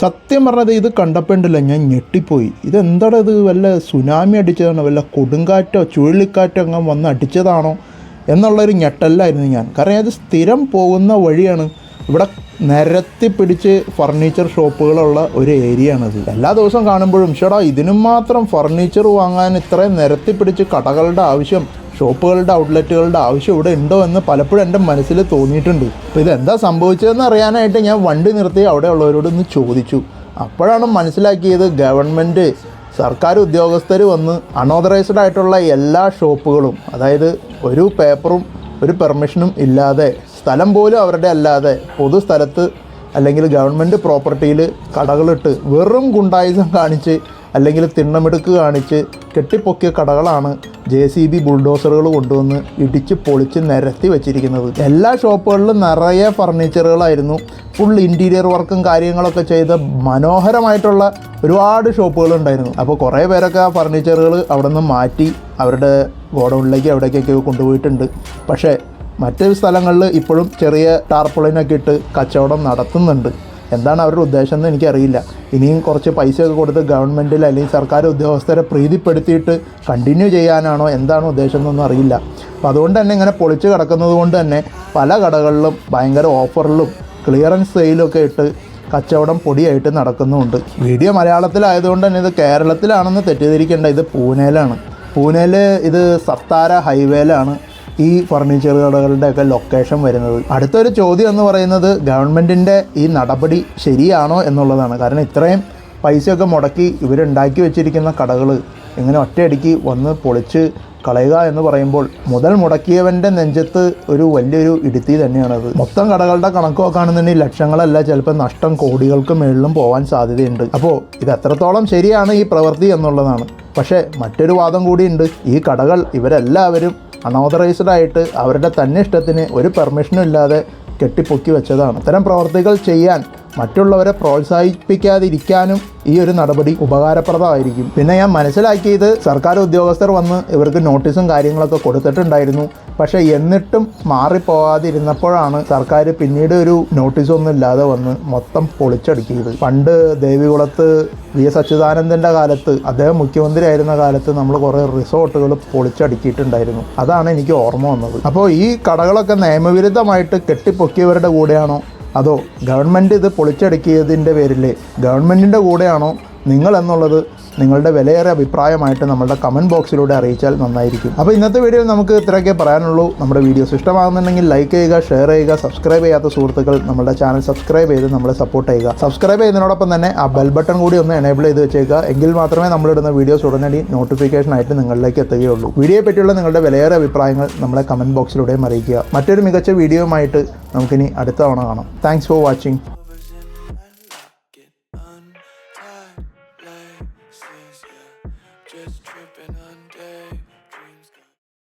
സത്യം പറഞ്ഞത് ഇത് കണ്ടപ്പോണ്ടല്ല ഞാൻ ഞെട്ടിപ്പോയി. ഇതെന്താടാ ഇത് വല്ല സുനാമി അടിച്ചതാണോ വല്ല കൊടുങ്കാറ്റോ ചുഴലിക്കാറ്റോ അങ്ങനെ വന്ന് അടിച്ചതാണോ എന്നുള്ളൊരു ഞെട്ടല്ലായിരുന്നു ഞാൻ. കാരണം അത് സ്ഥിരം പോകുന്ന വഴിയാണ്. ഇവിടെ നിരത്തി പിടിച്ച് ഫർണിച്ചർ ഷോപ്പുകളുള്ള ഒരു ഏരിയ ആണിത് എല്ലാ ദിവസവും കാണുമ്പോഴും ചേടാ ഇതിനും മാത്രം ഫർണിച്ചർ വാങ്ങാൻ ഇത്രയും നിരത്തി പിടിച്ച് കടകളുടെ ആവശ്യം ഷോപ്പുകളുടെ ഔട്ട്ലെറ്റുകളുടെ ആവശ്യം ഇവിടെ ഉണ്ടോ എന്ന് പലപ്പോഴും എന്റെ മനസ്സിൽ തോന്നിയിട്ടുണ്ട്. അപ്പോൾ ഇതെന്താ സംഭവിച്ചതെന്ന് അറിയാനായിട്ട് ഞാൻ വണ്ടി നിർത്തി അവിടെയുള്ളവരോട് ഒന്ന് ചോദിച്ചു. അപ്പോഴാണ് മനസ്സിലാക്കിയത് ഗവൺമെന്റ് സർക്കാർ ഉദ്യോഗസ്ഥർ വന്ന് അൺഓതറൈസ്ഡ് ആയിട്ടുള്ള എല്ലാ ഷോപ്പുകളും അതായത് ഒരു പേപ്പറും ഒരു പെർമിഷനും ഇല്ലാതെ സ്ഥലം പോലും അവരുടെ അല്ലാതെ പൊതുസ്ഥലത്ത് അല്ലെങ്കിൽ ഗവൺമെന്റ് പ്രോപ്പർട്ടിയിൽ കടകളിട്ട് വെറും ഗുണ്ടായുസം കാണിച്ച് അല്ലെങ്കിൽ തിണ്ണമെടുക്ക് കാണിച്ച് കെട്ടിപ്പൊക്കിയ കടകളാണ് ജെ സി ബി ബുൾഡോസറുകൾ കൊണ്ടുവന്ന് ഇടിച്ച് പൊളിച്ച് നിരത്തി വെച്ചിരിക്കുന്നത്. എല്ലാ ഷോപ്പുകളിലും നിറയെ ഫർണിച്ചറുകളായിരുന്നു. ഫുൾ ഇന്റീരിയർ വർക്കും കാര്യങ്ങളൊക്കെ ചെയ്ത മനോഹരമായിട്ടുള്ള ഒരുപാട് ഷോപ്പുകൾ ഉണ്ടായിരുന്നു അപ്പോൾ കുറേ പേരൊക്കെ ആ ഫർണിച്ചറുകൾ അവിടെ നിന്ന് മാറ്റി അവരുടെ ഗോഡൗണിലേക്ക് അവിടേക്കൊക്കെ കൊണ്ടുപോയിട്ടുണ്ട്. പക്ഷേ മറ്റു സ്ഥലങ്ങളിൽ ഇപ്പോഴും ചെറിയ ടാർപ്പൊളിനൊക്കെ ഇട്ട് കച്ചവടം നടത്തുന്നുണ്ട്. എന്താണ് അവരുടെ ഉദ്ദേശം എന്ന് എനിക്കറിയില്ല. ഇനിയും കുറച്ച് പൈസയൊക്കെ കൊടുത്ത് ഗവൺമെന്റിൽ അല്ലെങ്കിൽ സർക്കാർ ഉദ്യോഗസ്ഥരെ പ്രീതിപ്പെടുത്തിയിട്ട് കണ്ടിന്യൂ ചെയ്യാനാണോ എന്താണ് ഉദ്ദേശം എന്നൊന്നും അറിയില്ല. അപ്പോൾ അതുകൊണ്ട് തന്നെ ഇങ്ങനെ പൊളിച്ച് കിടക്കുന്നത് കൊണ്ട് തന്നെ പല കടകളിലും ഭയങ്കര ഓഫറിലും ക്ലിയറൻസ് സെയിലൊക്കെ ഇട്ട് കച്ചവടം പൊടിയായിട്ട് നടക്കുന്നുമുണ്ട് വീഡിയോ മലയാളത്തിലായതുകൊണ്ട് തന്നെ ഇത് കേരളത്തിലാണെന്ന് തെറ്റിദ്ധരിക്കേണ്ട ഇത് പൂനെയിലാണ്. പൂനെയിൽ ഇത് സത്താര ഹൈവേയിലാണ് ഈ ഫർണിച്ചർ കടകളുടെ ഒക്കെ ലൊക്കേഷൻ വരുന്നത്. അടുത്തൊരു ചോദ്യം എന്ന് പറയുന്നത് ഗവൺമെന്റിന്റെ ഈ നടപടി ശരിയാണോ എന്നുള്ളതാണ്. കാരണം ഇത്രയും പൈസയൊക്കെ മുടക്കി ഇവരുണ്ടാക്കി വെച്ചിരിക്കുന്ന കടകൾ ഇങ്ങനെ ഒറ്റയടിക്ക് വന്ന് പൊളിച്ച് കളയുക എന്ന് പറയുമ്പോൾ മുതൽ മുടക്കിയവന്റെ നെഞ്ചത്ത് ഒരു വലിയൊരു ഇടുത്തി തന്നെയാണത്. മൊത്തം കടകളുടെ കണക്ക് നോക്കുകയാണെന്നുണ്ടെങ്കിൽ ലക്ഷങ്ങളല്ല ചിലപ്പോൾ നഷ്ടം കോടികൾക്ക് മേളിലും പോകാൻ സാധ്യതയുണ്ട്. അപ്പോൾ ഇത് എത്രത്തോളം ശരിയാണ് ഈ പ്രവൃത്തി എന്നുള്ളതാണ്. പക്ഷേ മറ്റൊരു വാദം കൂടിയുണ്ട്. ഈ കടകൾ ഇവരെല്ലാവരും അൺഓതറൈസ്ഡ് ആയിട്ട് അവരുടെ തന്നെ ഇഷ്ടത്തിന് ഒരു പെർമിഷനും ഇല്ലാതെ കെട്ടിപ്പൊക്കി വെച്ചതാണ്. അത്തരം പ്രവർത്തികൾ ചെയ്യാൻ മറ്റുള്ളവരെ പ്രോത്സാഹിപ്പിക്കാതിരിക്കാനും ഈ ഒരു നടപടി ഉപകാരപ്രദമായിരിക്കും. പിന്നെ ഞാൻ മനസ്സിലാക്കിയത് സർക്കാർ ഉദ്യോഗസ്ഥർ വന്ന് ഇവർക്ക് നോട്ടീസും കാര്യങ്ങളൊക്കെ കൊടുത്തിട്ടുണ്ടായിരുന്നു. പക്ഷേ എന്നിട്ടും മാറിപ്പോകാതിരുന്നപ്പോഴാണ് സർക്കാർ പിന്നീട് ഒരു നോട്ടീസ് ഒന്നും ഇല്ലാതെ വന്ന് മൊത്തം പൊളിച്ചടുക്കിയത്. പണ്ട് ദേവികുളത്ത് വി എസ് അച്യുതാനന്ദന്റെ കാലത്ത് അദ്ദേഹം മുഖ്യമന്ത്രി ആയിരുന്ന കാലത്ത് നമ്മൾ കുറേ റിസോർട്ടുകൾ പൊളിച്ചടുക്കിയിട്ടുണ്ടായിരുന്നു. അതാണ് എനിക്ക് ഓർമ്മ വന്നത്. അപ്പോൾ ഈ കടകളൊക്കെ നിയമവിരുദ്ധമായിട്ട് കെട്ടിപ്പൊക്കിയവരുടെ കൂടെയാണോ? അതോ ഗവൺമെന്റ് ഇത് പൊളിച്ചടുക്കിയതിന്റെ പേരിൽ ഗവൺമെന്റിന്റെ കൂടെയാണോ നിങ്ങൾ എന്നുള്ളത് നിങ്ങളുടെ വിലയേറെ അഭിപ്രായമായിട്ട് നമ്മളുടെ കമന്റ് ബോക്സിലൂടെ അറിയിച്ചാൽ നന്നായിരിക്കും. അപ്പോൾ ഇന്നത്തെ വീഡിയോയിൽ നമുക്ക് ഇത്രയൊക്കെ പറയാനുള്ളൂ. നമ്മുടെ വീഡിയോസ് ഇഷ്ടമാകുന്നുണ്ടെങ്കിൽ ലൈക്ക് ചെയ്യുക ഷെയർ ചെയ്യുക സബ്സ്ക്രൈബ് ചെയ്യാത്ത സുഹൃത്തുക്കൾ നമ്മുടെ ചാനൽ സബ്സ്ക്രൈബ് ചെയ്ത് നമ്മളെ സപ്പോർട്ട് ചെയ്യുക. സബ്സ്ക്രൈബ് ചെയ്യുന്നതിനോടൊപ്പം തന്നെ ആ ബെൽ ബട്ടൺ കൂടി ഒന്ന് എനേബിൾ ചെയ്ത് വെച്ചേക്കുക. എങ്കിൽ മാത്രമേ നമ്മളിടുന്ന വീഡിയോസ് ഉടനടി നോട്ടിഫിക്കേഷൻ ആയിട്ട് നിങ്ങളിലേക്ക് എത്തുകയുള്ളൂ. വീഡിയോയെ പറ്റിയുള്ള നിങ്ങളുടെ വിലയേറെ അഭിപ്രായങ്ങൾ നമ്മളെ കമന്റ് ബോക്സിലൂടെയും അറിയിക്കുക. മറ്റൊരു മികച്ച വീഡിയോയുമായിട്ട് നമുക്കിനി അടുത്ത തവണ കാണാം. Thanks for watching Yeah. Just tripping on day